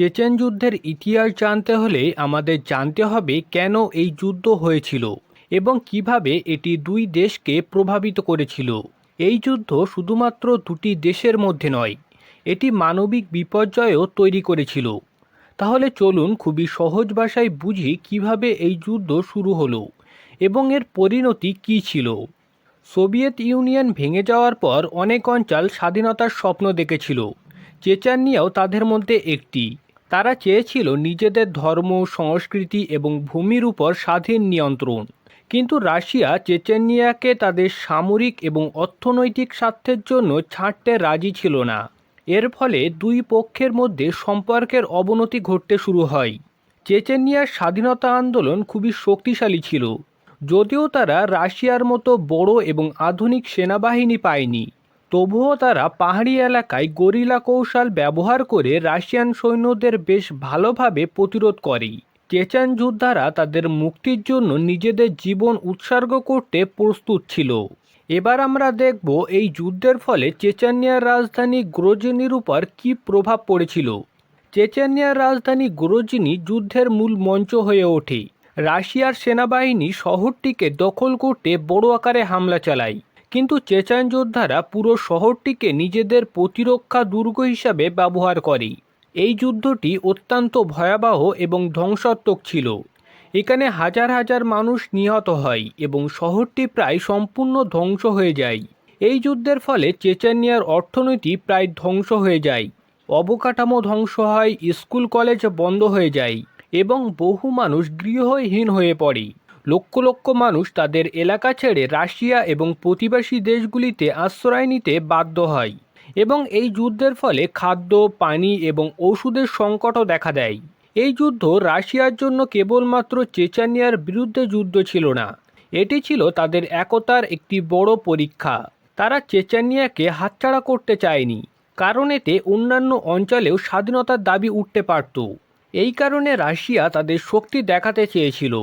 Chechen যুদ্ধের ইতিহাস জানতে হলে আমাদের জানতে হবে কেন এই যুদ্ধ হয়েছিল এবং কীভাবে এটি দুই দেশকে প্রভাবিত করেছিল। এই যুদ্ধ শুধুমাত্র দুটি দেশের মধ্যে নয়, এটি মানবিক বিপর্যয়ও তৈরি করেছিল। তাহলে চলুন খুবই সহজ ভাষায় বুঝি কীভাবে এই যুদ্ধ শুরু হলো এবং এর পরিণতি কী ছিল। সোভিয়েত ইউনিয়ন ভেঙে যাওয়ার পর অনেক অঞ্চল স্বাধীনতার স্বপ্ন দেখেছিল। চেচানিয়াও তাদের মধ্যে একটি। তারা চেয়েছিল নিজেদের ধর্ম, সংস্কৃতি এবং ভূমির উপর স্বাধীন নিয়ন্ত্রণ। কিন্তু রাশিয়া চেচেনিয়াকে তাদের সামরিক এবং অর্থনৈতিক স্বার্থের জন্য ছাড়তে রাজি ছিল না। এর ফলে দুই পক্ষের মধ্যে সম্পর্কের অবনতি ঘটতে শুরু হয়। চেচেনিয়ার স্বাধীনতা আন্দোলন খুবই শক্তিশালী ছিল, যদিও তারা রাশিয়ার মতো বড় এবং আধুনিক সেনাবাহিনী পায়নি। তবুও তারা পাহাড়ি এলাকায় গরিলা কৌশল ব্যবহার করে রাশিয়ান সৈন্যদের বেশ ভালোভাবে প্রতিরোধ করে চেচান যোদ্ধারা তাদের মুক্তির জন্য নিজেদের জীবন উৎসর্গ করতে প্রস্তুত ছিল। এবার আমরা দেখব এই যুদ্ধের ফলে চেচানিয়ার রাজধানী গ্রোজিনির উপর কী প্রভাব পড়েছিল। চেচানিয়ার রাজধানী গ্রোজিনি যুদ্ধের মূল মঞ্চ হয়ে ওঠে। রাশিয়ার সেনাবাহিনী শহরটিকে দখল করতে বড় আকারে হামলা চালায়। কিন্তু চেচান যোদ্ধারা পুরো শহরটিকে নিজেদের প্রতিরক্ষা দুর্গ হিসাবে ব্যবহার করে এই যুদ্ধটি অত্যন্ত ভয়াবহ এবং ধ্বংসাত্মক ছিল। এখানে হাজার হাজার মানুষ নিহত হয় এবং শহরটি প্রায় সম্পূর্ণ ধ্বংস হয়ে যায়। এই যুদ্ধের ফলে চেচানিয়ার অর্থনীতি প্রায় ধ্বংস হয়ে যায়। অবকাঠামো ধ্বংস হয়, স্কুল কলেজ বন্ধ হয়ে যায় এবং বহু মানুষ গৃহহীন হয়ে পড়ে। লক্ষ লক্ষ মানুষ তাদের এলাকা ছেড়ে রাশিয়া এবং প্রতিবেশী দেশগুলিতে আশ্রয় নিতে বাধ্য হয় এবং এই যুদ্ধের ফলে খাদ্য, পানি এবং ওষুধের সংকটও দেখা দেয়। এই যুদ্ধ রাশিয়ার জন্য কেবলমাত্র চেচানিয়ার বিরুদ্ধে যুদ্ধ ছিল না। এটি ছিল তাদের একতার একটি বড় পরীক্ষা। তারা চেচানিয়াকে হাতছাড়া করতে চায়নি, কারণ এতে অন্যান্য অঞ্চলেও স্বাধীনতার দাবি উঠতে পারত। এই কারণে রাশিয়া তাদের শক্তি দেখাতে চেয়েছিল।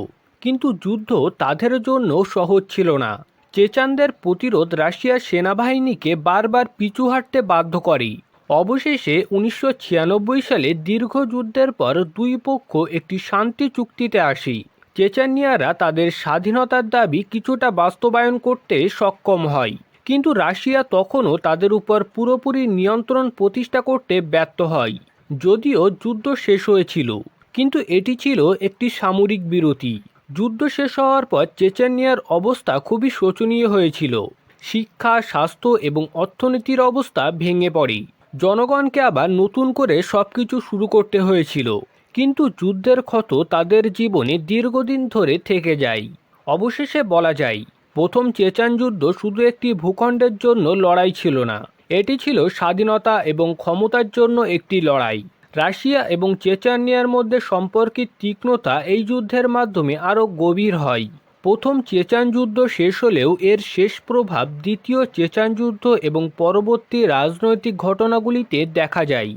কিন্তু যুদ্ধ তাদের জন্য সহজ ছিল না। চেচানদের প্রতিরোধ রাশিয়ার সেনাবাহিনীকে বারবার পিছু হাঁটতে বাধ্য করে। অবশেষে উনিশশো ছিয়ানব্বই সালে দীর্ঘ যুদ্ধের পর দুই পক্ষ একটি শান্তি চুক্তিতে আসে। চেচানিয়ারা তাদের স্বাধীনতার দাবি কিছুটা বাস্তবায়ন করতে সক্ষম হয়। কিন্তু রাশিয়া তখনও তাদের উপর পুরোপুরি নিয়ন্ত্রণ প্রতিষ্ঠা করতে ব্যর্থ হয়। যদিও যুদ্ধ শেষ হয়েছিল, কিন্তু এটি ছিল একটি সামরিক বিরতি। যুদ্ধ শেষ হওয়ার পর চেচানিয়ার অবস্থা খুবই শোচনীয় হয়েছিল। শিক্ষা, স্বাস্থ্য এবং অর্থনীতির অবস্থা ভেঙে পড়ে। জনগণকে আবার নতুন করে সব কিছু শুরু করতে হয়েছিল। কিন্তু যুদ্ধের ক্ষত তাদের জীবনে দীর্ঘদিন ধরে থেকে যায়। অবশেষে বলা যায়, প্রথম চেচান যুদ্ধ শুধু একটি ভূখণ্ডের জন্য লড়াই ছিল না। এটি ছিল স্বাধীনতা এবং ক্ষমতার জন্য একটি লড়াই। রাশিয়া এবং চেচানিয়ার মধ্যে সম্পর্কের তীক্ষ্ণতা এই যুদ্ধের মাধ্যমে আরও গভীর হয়। প্রথম চেচান যুদ্ধ শেষ হলেও এর শেষ প্রভাব দ্বিতীয় চেচান যুদ্ধ এবং পরবর্তী রাজনৈতিক ঘটনাগুলিতে দেখা যায়।